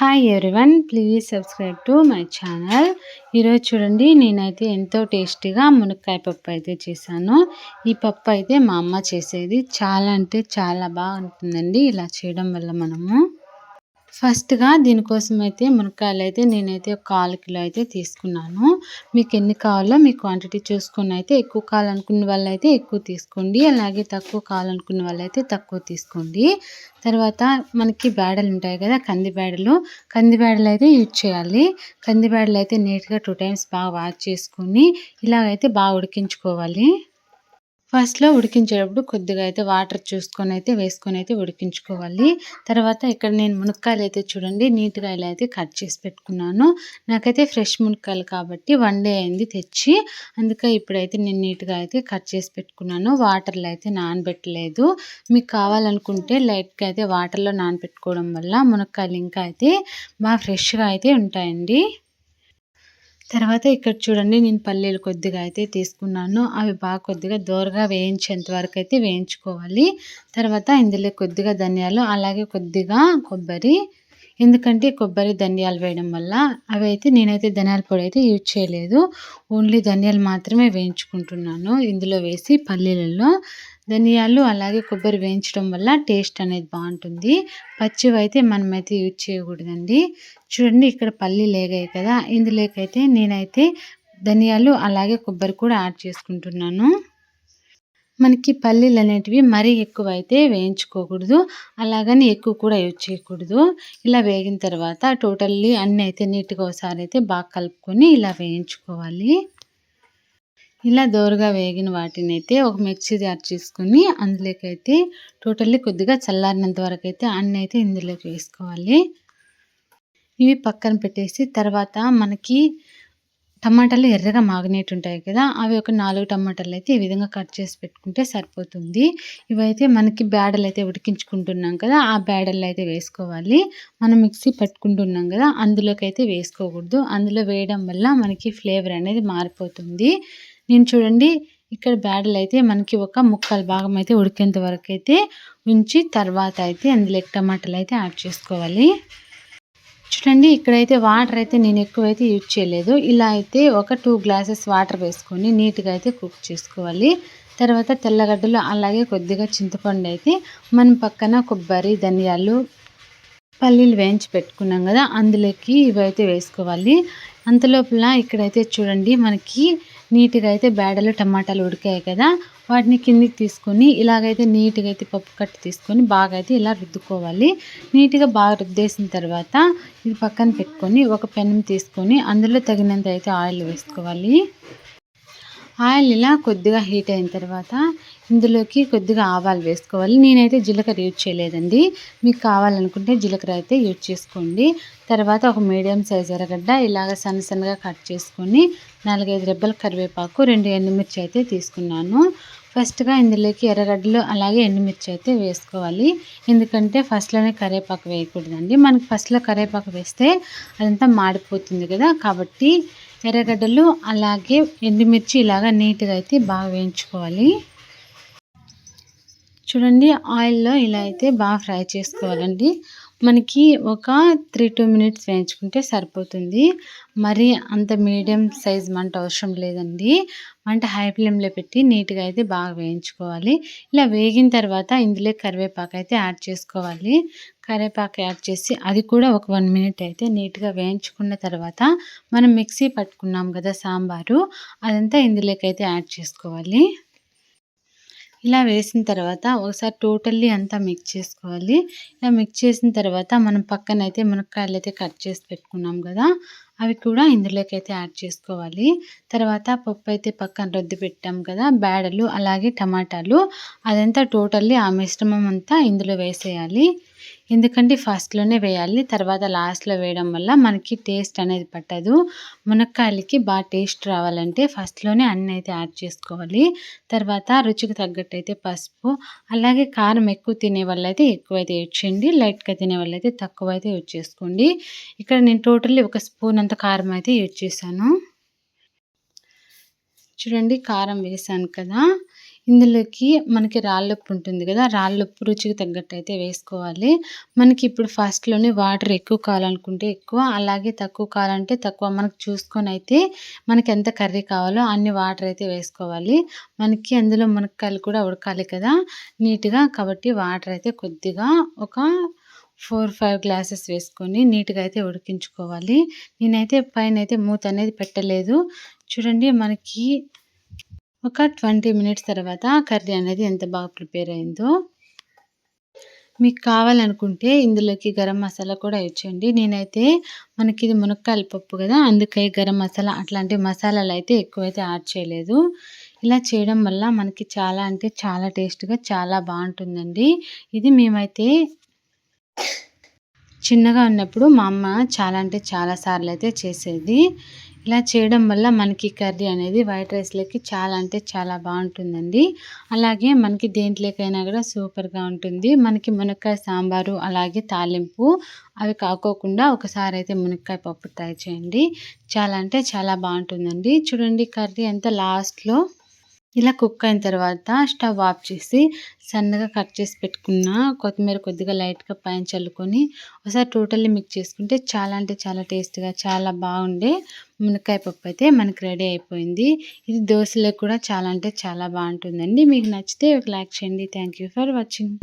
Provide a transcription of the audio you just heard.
Hi everyone please subscribe to my channel ఈరోజు చూడండి నేనైతే ఎంతో టేస్టీగా మునక్కాయ పప్పు అయితే చేశాను. ఈ పప్పు అయితే మా అమ్మ చేసేది. చాలా అంటే చాలా బాగుంటుందండి. ఇలా చేయడం వల్ల మనము ఫస్ట్గా దీనికోసం అయితే మునక్కాయలు అయితే నేనైతే ఒక కాలు కిలో అయితే తీసుకున్నాను. మీకు ఎన్ని కావాలో మీ క్వాంటిటీ చూసుకుని అయితే ఎక్కువ కావాలనుకున్న వాళ్ళు అయితే ఎక్కువ తీసుకోండి. అలాగే తక్కువ కావాలనుకున్న వాళ్ళు అయితే తక్కువ తీసుకోండి. తర్వాత మనకి బేడలు ఉంటాయి కదా కంది బేడలు కంది బేడలు అయితే యూజ్ చేయాలి. కంది బేడలు అయితే నీట్గా టూ టైమ్స్ బాగా వాష్ చేసుకొని ఇలాగైతే బాగా ఉడికించుకోవాలి. ఫస్ట్లో ఉడికించేటప్పుడు కొద్దిగా అయితే వాటర్ చూసుకొని అయితే వేసుకొని అయితే ఉడికించుకోవాలి. తర్వాత ఇక్కడ నేను మునక్కాయలు అయితే చూడండి నీట్గా ఇలా అయితే కట్ చేసి పెట్టుకున్నాను. నాకైతే ఫ్రెష్ మునక్కాయలు కాబట్టి వన్ డే అయింది తెచ్చి అందుకే ఇప్పుడైతే నేను నీట్గా అయితే కట్ చేసి పెట్టుకున్నాను. వాటర్లో అయితే నానబెట్టలేదు. మీకు కావాలనుకుంటే లైట్గా అయితే వాటర్లో నానబెట్టుకోవడం వల్ల మునక్కాయలు ఇంకా అయితే బాగా ఫ్రెష్గా అయితే ఉంటాయండి. తర్వాత ఇక్కడ చూడండి నేను పల్లీలు కొద్దిగా అయితే తీసుకున్నాను. అవి బాగా కొద్దిగా దోరగా వేయించేంత వరకు అయితే వేయించుకోవాలి. తర్వాత ఇందులో కొద్దిగా ధనియాలు అలాగే కొద్దిగా కొబ్బరి. ఎందుకంటే కొబ్బరి ధనియాలు వేయడం వల్ల అవి అయితే నేనైతే ధనియాల పొడి అయితే యూజ్ చేయలేదు. ఓన్లీ ధనియాలు మాత్రమే వేయించుకుంటున్నాను. ఇందులో వేసి పల్లీలలో ధనియాలు అలాగే కొబ్బరి వేయించడం వల్ల టేస్ట్ అనేది బాగుంటుంది. పచ్చివి అయితే మనమైతే యూజ్ చేయకూడదండి. చూడండి ఇక్కడ పల్లి లేగాయి కదా ఇందులోకైతే నేనైతే ధనియాలు అలాగే కొబ్బరి కూడా యాడ్ చేసుకుంటున్నాను. మనకి పల్లీలు అనేటివి మరీ ఎక్కువ అయితే వేయించుకోకూడదు అలాగని ఎక్కువ కూడా యూజ్ చేయకూడదు. ఇలా వేగిన తర్వాత టోటల్లీ అన్నీ అయితే నీట్గా ఒకసారి అయితే బాగా కలుపుకొని ఇలా వేయించుకోవాలి. ఇలా దోరగా వేగిన వాటిని అయితే ఒక మిక్సీ జార్ చేసుకొని అందులోకి అయితే టోటల్లీ కొద్దిగా చల్లారినంత వరకు అయితే అన్నీ అయితే ఇందులోకి వేసుకోవాలి. ఇవి పక్కన పెట్టేసి తర్వాత మనకి టమాటాలు ఎర్రగా మాగినట్టు ఉంటాయి కదా అవి ఒక నాలుగు టమాటాలు అయితే ఈ విధంగా కట్ చేసి పెట్టుకుంటే సరిపోతుంది. ఇవైతే మనకి బ్యాడలు అయితే ఉడికించుకుంటున్నాం కదా ఆ బ్యాడలు అయితే వేసుకోవాలి. మనం మిక్సీ పట్టుకుంటున్నాం కదా అందులోకి అయితే వేసుకోకూడదు. అందులో వేయడం వల్ల మనకి ఫ్లేవర్ అనేది మారిపోతుంది. నేను చూడండి ఇక్కడ బ్యాడలు అయితే మనకి ఒక ముక్కల భాగం అయితే ఉడికేంత వరకు అయితే ఉంచి తర్వాత అయితే అందులో టమాటాలు అయితే యాడ్ చేసుకోవాలి. చూడండి ఇక్కడైతే వాటర్ అయితే నేను ఎక్కువైతే యూజ్ చేయలేదు. ఇలా అయితే ఒక టూ గ్లాసెస్ వాటర్ వేసుకొని నీట్గా అయితే కుక్ చేసుకోవాలి. తర్వాత తెల్లగడ్డలు అలాగే కొద్దిగా చింతపండు అయితే మన పక్కన కొబ్బరి ధనియాలు పల్లీలు వేయించి పెట్టుకున్నాం కదా అందులోకి ఇవైతే వేసుకోవాలి. అంతలోపల ఇక్కడైతే చూడండి మనకి నీట్గా అయితే బేడలు టమాటాలు ఉడికాయి కదా వాటిని కిందికి తీసుకొని ఇలాగైతే నీట్గా అయితే పప్పు కట్టి తీసుకొని బాగా అయితే ఇలా రుద్దుకోవాలి. నీట్గా బాగా రుద్దేసిన తర్వాత ఇది పక్కన పెట్టుకొని ఒక పెనం తీసుకొని అందులో తగినంత అయితే ఆయిల్ వేసుకోవాలి. ఆయిల్ ఇలా కొద్దిగా హీట్ అయిన తర్వాత ఇందులోకి కొద్దిగా ఆవాలు వేసుకోవాలి. నేనైతే జీలకర్ర యూజ్ చేయలేదండి. మీకు కావాలనుకుంటే జీలకర్ర అయితే యూజ్ చేసుకోండి. తర్వాత ఒక మీడియం సైజ్ ఎర్రగడ్డ ఇలాగ సన్న సన్నగా కట్ చేసుకొని నాలుగైదు రెబ్బల కరివేపాకు రెండు ఎండుమిర్చి అయితే తీసుకున్నాను. ఫస్ట్గా ఇందులోకి ఎర్రగడ్డలు అలాగే ఎండుమిర్చి అయితే వేసుకోవాలి. ఎందుకంటే ఫస్ట్లోనే కరివేపాకు వేయకూడదండి. మనకి ఫస్ట్లో కరివేపాకు వేస్తే అదంతా మాడిపోతుంది కదా. కాబట్టి ఎర్రగడ్డలు అలాగే ఎండుమిర్చి ఇలాగా నీట్గా అయితే బాగా వేయించుకోవాలి. చూడండి ఆయిల్లో ఇలా అయితే బాగా ఫ్రై చేసుకోవాలండి. మనకి ఒక త్రీ టూ మినిట్స్ వేయించుకుంటే సరిపోతుంది. మరి అంత మీడియం సైజ్ మంట అవసరం లేదండి. మంట హై ఫ్లేమ్లో పెట్టి నీట్గా అయితే బాగా వేయించుకోవాలి. ఇలా వేగిన తర్వాత ఇందులో కరివేపాకు అయితే యాడ్ చేసుకోవాలి. కరివేపాకు యాడ్ చేసి అది కూడా ఒక వన్ మినిట్ అయితే నీట్గా వేయించుకున్న తర్వాత మనం మిక్సీ పట్టుకున్నాం కదా సాంబారు అదంతా ఇందులోకైతే యాడ్ చేసుకోవాలి. ఇలా వేసిన తర్వాత ఒకసారి టోటల్లీ అంతా మిక్స్ చేసుకోవాలి. ఇలా మిక్స్ చేసిన తర్వాత మనం పక్కన అయితే మునక్కాయలు అయితే కట్ చేసి పెట్టుకున్నాం కదా అవి కూడా ఇందులోకి అయితే యాడ్ చేసుకోవాలి. తర్వాత పప్పు అయితే పక్కన రద్దు పెట్టాం కదా బేడలు అలాగే టమాటాలు అదంతా టోటల్లీ ఆ మిశ్రమం అంతా ఇందులో వేసేయాలి. ఎందుకంటే ఫస్ట్లోనే వేయాలి తర్వాత లాస్ట్లో వేయడం వల్ల మనకి టేస్ట్ అనేది పట్టదు. మునక్కాయలకి బాగా టేస్ట్ రావాలంటే ఫస్ట్లోనే అన్నీ అయితే యాడ్ చేసుకోవాలి. తర్వాత రుచికి తగ్గట్టు అయితే పసుపు అలాగే కారం ఎక్కువ తినే వాళ్ళైతే ఎక్కువ అయితే యూజ్ చేయండి లైట్గా తినే వాళ్ళైతే తక్కువ అయితే యూజ్ చేసుకోండి. ఇక్కడ నేను టోటల్లీ ఒక స్పూన్ అంత కారం అయితే యూజ్ చేశాను. చూడండి కారం వేసాను కదా. ఇందులోకి మనకి రాళ్ళుప్పు ఉంటుంది కదా రాళ్ళుప్పు రుచికి తగ్గట్టు అయితే వేసుకోవాలి. మనకి ఇప్పుడు ఫస్ట్లోనే వాటర్ ఎక్కువ కావాలనుకుంటే ఎక్కువ అలాగే తక్కువ కావాలంటే తక్కువ. మనకు చూసుకొని అయితే మనకి ఎంత కర్రీ కావాలో అన్ని వాటర్ అయితే వేసుకోవాలి. మనకి అందులో మునక్కాయలు కూడా ఉడకాలి కదా నీట్గా. కాబట్టి వాటర్ అయితే కొద్దిగా ఒక ఫోర్ ఫైవ్ గ్లాసెస్ వేసుకొని నీట్గా అయితే ఉడికించుకోవాలి. నేనైతే పైన అయితే మూత అనేది పెట్టలేదు. చూడండి మనకి ఒక ట్వంటీ మినిట్స్ తర్వాత కర్రీ అనేది ఎంత బాగా ప్రిపేర్ అయిందో మీకు కావాలనుకుంటే ఇందులోకి గరం మసాలా కూడా ఇచ్చేయండి నేనైతే మనకి ఇది మునక్కాయల పప్పు కదా అందుకే గరం మసాలా అట్లాంటి మసాలాలు అయితే ఎక్కువైతే యాడ్ చేయలేదు. ఇలా చేయడం వల్ల మనకి చాలా అంటే చాలా టేస్ట్గా చాలా బాగుంటుందండి. ఇది మేమైతే చిన్నగా ఉన్నప్పుడు మా అమ్మ చాలా అంటే చాలా సార్లు అయితే చేసేది. ఇలా చేయడం వల్ల మనకి కర్రీ అనేది వైట్ రైస్లోకి చాలా అంటే చాలా బాగుంటుందండి. అలాగే మనకి దేంట్లోకైనా కూడా సూపర్గా ఉంటుంది. మనకి మునక్కాయ సాంబారు అలాగే తాలింపు అవి కాకోకుండా ఒకసారి అయితే మునక్కాయ పప్పు ట్రై చేయండి. చాలా అంటే చాలా బాగుంటుందండి. చూడండి కర్రీ అంతా లాస్ట్లో. ఇలా కుక్ అయిన తర్వాత స్టవ్ ఆఫ్ చేసి సన్నగా కట్ చేసి పెట్టుకున్న కొత్తిమీర కొద్దిగా లైట్గా పైన చల్లుకొని ఒకసారి టోటల్లీ మిక్స్ చేసుకుంటే చాలా అంటే చాలా టేస్ట్గా చాలా బాగుండే మునక్కాయ పప్పు అయితే మనకి రెడీ అయిపోయింది. ఇది దోశలకు కూడా చాలా అంటే చాలా బాగుంటుందండి. మీకు నచ్చితే ఒక లైక్ చేయండి. Thank for watching.